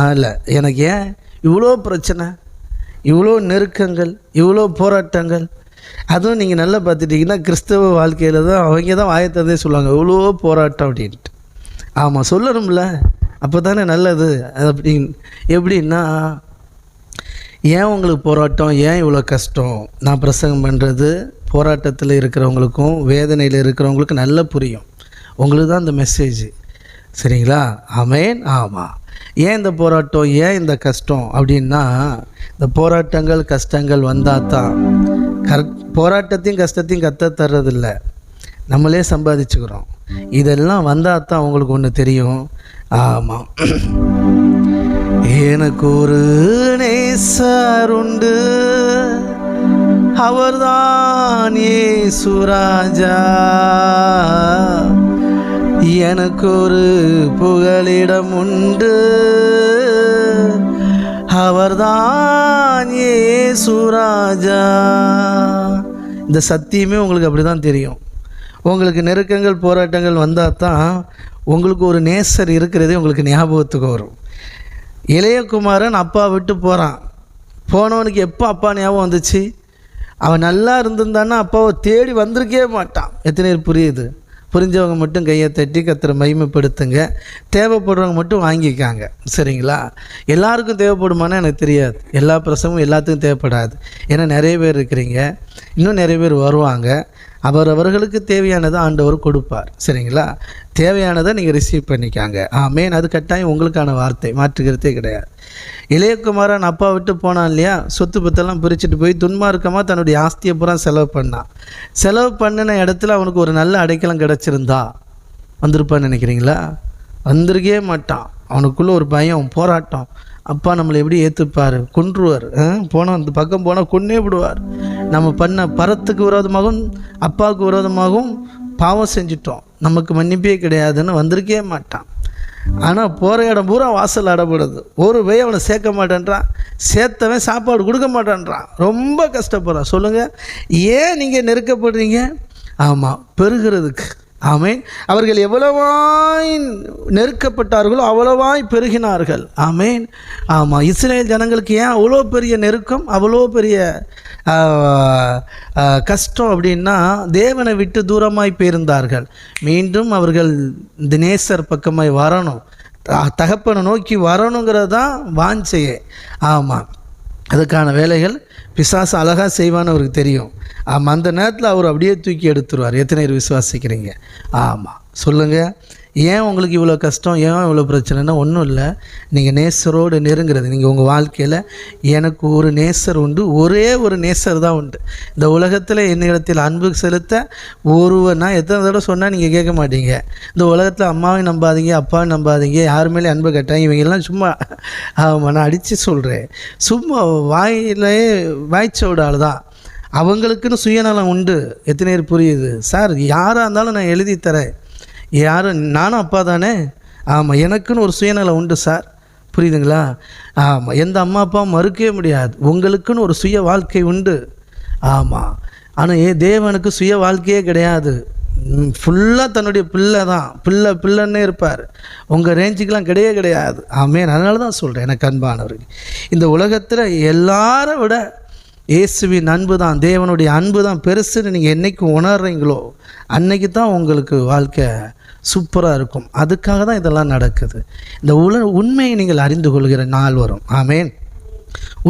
இல்லை. எனக்கு ஏன் இவ்வளோ பிரச்சனை? இவ்வளோ நெருக்கங்கள் இவ்வளோ போராட்டங்கள்? அதுவும் நீங்கள் நல்லா பார்த்துட்டிங்கன்னா கிறிஸ்தவ வாழ்க்கையில் தான் அவங்க தான் வாயத்தந்தே சொல்லுவாங்க இவ்வளோ போராட்டம் அப்படின்ட்டு. ஆமாம் சொல்லணும்ல. அப்போ தானே நல்லது. அது அப்படி எப்படின்னா ஏன் உங்களுக்கு போராட்டம்? ஏன் இவ்வளோ கஷ்டம்? நான் பிரசங்கம் பண்ணுறது போராட்டத்தில் இருக்கிறவங்களுக்கும் வேதனையில் இருக்கிறவங்களுக்கும் நல்லா புரியும். உங்களுக்கு தான் இந்த மெசேஜ் சரிங்களா? ஆமேன் ஆமாம் ஏன் இந்த போராட்டம் ஏன் இந்த கஷ்டம் அப்படின்னா இந்த போராட்டங்கள் கஷ்டங்கள் வந்தால் தான் கர் போராட்டத்தையும் கஷ்டத்தையும் கற்று தர்றதில்ல. நம்மளே சம்பாதிச்சுக்கிறோம். இதெல்லாம் வந்தால் தான் உங்களுக்கு ஒன்று தெரியும். ஆமாம் எனக்கு ஒரு நேசர் உண்டு. அவர்தான் ஏ சுராஜா ஒரு புகலிடம் உண்டு. அவர்தான் ஏசுராஜா இந்த சத்தியமே உங்களுக்கு அப்படி தான் தெரியும். உங்களுக்கு நெருக்கங்கள் போராட்டங்கள் வந்தால் தான் உங்களுக்கு ஒரு நேசர் இருக்கிறதே உங்களுக்கு ஞாபகத்துக்கு வரும். இளையகுமாரன் அப்பா விட்டு போகிறான் போனவனுக்கு எப்போ அப்பா ஞாபகம் வந்துச்சு? அவன் நல்லா இருந்திருந்தான்னா அப்பாவை தேடி வந்திருக்கவே மாட்டான். எத்தனை பேர் புரியுது? புரிஞ்சவங்க மட்டும் கையை தட்டி கத்திர மகிமைப்படுத்துங்க. தேவைப்படுறவங்க மட்டும் வாங்கிக்காங்க. சரிங்களா? எல்லாருக்கும் தேவைப்படுமானா எனக்கு தெரியாது. எல்லா பிரசவமும் எல்லாத்துக்கும் தேவைப்படாது. ஏன்னா நிறைய பேர் இருக்கிறீங்க. இன்னும் நிறைய பேர் வருவாங்க. அவரவர்களுக்கு தேவையானதை ஆண்டவர் கொடுப்பார். சரிங்களா? தேவையானதை நீங்கள் ரிசீவ் பண்ணிக்காங்க. ஆமேன். அது கட்டாயம் உங்களுக்கான வார்த்தை. மாற்றுக்கிறதே கிடையாது. இளையகுமாரன் அப்பா விட்டு போனான் இல்லையா? சொத்து பத்தெல்லாம் பிரிச்சுட்டு போய் துன்மார்க்கமாக தன்னுடைய ஆஸ்தியை பூரா செலவு பண்ணான். செலவு பண்ணின இடத்துல அவனுக்கு ஒரு நல்ல அடைக்கலம் கிடச்சிருந்தா? வந்திருப்பான்னு நினைக்கிறீங்களா? வந்திருக்கே மாட்டான். அவனுக்குள்ளே ஒரு பயம் போராட்டம். அப்பா நம்மளை எப்படி ஏற்றுப்பார் கொன்றுவார். போனால் அந்த பக்கம் போனால் கொன்னே விடுவார். நம்ம பண்ண பரத்துக்கு விரோதமாகவும் அப்பாவுக்கு விரோதமாகவும் பாவம் செஞ்சிட்டோம். நமக்கு மன்னிப்பே கிடையாதுன்னு வந்திருக்கே மாட்டான். ஆனால் போகிற இடம் பூரா வாசல் அடப்படுது. ஒரு போய் அவனை சேர்க்க மாட்டேன்றான். சேர்த்தவன் சாப்பாடு கொடுக்க மாட்டேன்றான். ரொம்ப கஷ்டப்படுறான். சொல்லுங்கள் ஏன் நீங்கள் நெருக்கப்படுறீங்க? ஆமாம் பெருகிறதுக்கு. ஆமேன். அவர்கள் எவ்வளவாய் நெருக்கப்பட்டார்களோ அவ்வளவாய் பெருகினார்கள். ஆமேன். ஆமாம் இஸ்ரேல் ஜனங்களுக்கு ஏன் அவ்வளோ பெரிய நெருக்கம் அவ்வளோ பெரிய கஷ்டம் அப்படின்னா தேவனை விட்டு தூரமாய் போயிருந்தார்கள் மீண்டும் அவர்கள் இந்த நேசர் பக்கமாய் வரணும். தகப்பனை நோக்கி வரணுங்கிறது தான் வாஞ்சையே. ஆமாம் அதுக்கான வேலைகள் பிசாசு அழகாக செய்வான்னு அவருக்கு தெரியும். ஆமாம் அந்த நேரத்தில் அவர் அப்படியே தூக்கி எடுத்துருவார். எத்தனை பேர் விசுவாசிக்கிறீங்க? ஆமாம் சொல்லுங்கள் ஏன் உங்களுக்கு இவ்வளோ கஷ்டம்? ஏன் இவ்வளோ பிரச்சனைனா ஒன்றும் இல்லை. நீங்கள் நேசரோடு நெருங்கிறது. நீங்கள் உங்கள் வாழ்க்கையில் எனக்கு ஒரு நேசர் உண்டு ஒரே ஒரு நேசர் தான் உண்டு. இந்த உலகத்தில் என்னிடத்தில் அன்பு செலுத்த ஒருவர் நான் எத்தனை தடவை சொன்னால் நீங்கள் கேட்க மாட்டீங்க? இந்த உலகத்தில் அம்மாவையும் நம்பாதீங்க அப்பாவையும் நம்பாதீங்க யார் மேலே அன்பு கட்டாங்க இவங்கெல்லாம் சும்மா ஆமாம் நான் அடித்து சொல்கிறேன் சும்மா வாயிலே வாய்ச்சோட ஆள் தான் அவங்களுக்குன்னு சுயநலம் உண்டு. எத்தனை பேர் புரியுது? சார் யாராக இருந்தாலும் நான் எழுதி தரேன். யாரும் நானும் அப்பா தானே? ஆமாம் எனக்குன்னு ஒரு சுயநலம் உண்டு சார். புரியுதுங்களா? ஆமாம் எந்த அம்மா அப்பா மறுக்கவே முடியாது. உங்களுக்குன்னு ஒரு சுய வாழ்க்கை உண்டு. ஆமாம் ஆனால் ஏ தேவனுக்கு சுய வாழ்க்கையே கிடையாது. ஃபுல்லாக தன்னுடைய பிள்ளை தான். பிள்ளை பிள்ளைன்னே இருப்பார். உங்கள் ரேஞ்சுக்கெலாம் கிடையவே கிடையாது. ஆமே அதனால தான் சொல்கிறேன் எனக்கு அன்பானவர்கள். இந்த உலகத்தில் எல்லாரை விட இயேசுவின் அன்பு தான் தேவனுடைய அன்பு தான் பெருசுன்னு நீங்கள் என்றைக்கு உணர்றீங்களோ அன்னைக்கு தான் உங்களுக்கு வாழ்க்கை சூப்பராக இருக்கும். அதுக்காக தான் இதெல்லாம் நடக்குது. இந்த உல உண்மையை நீங்கள் அறிந்து கொள்கிற நாள் வரும். ஆமேன்.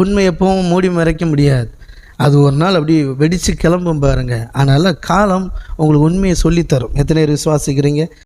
உண்மை எப்பவும் மூடி மறைக்க முடியாது. அது ஒரு நாள் அப்படி வெடித்து கிளம்பும் பாருங்கள் அதனால் காலம் உங்களுக்கு உண்மையை சொல்லித்தரும். எத்தனை பேர் விசுவாசிக்கிறீங்க?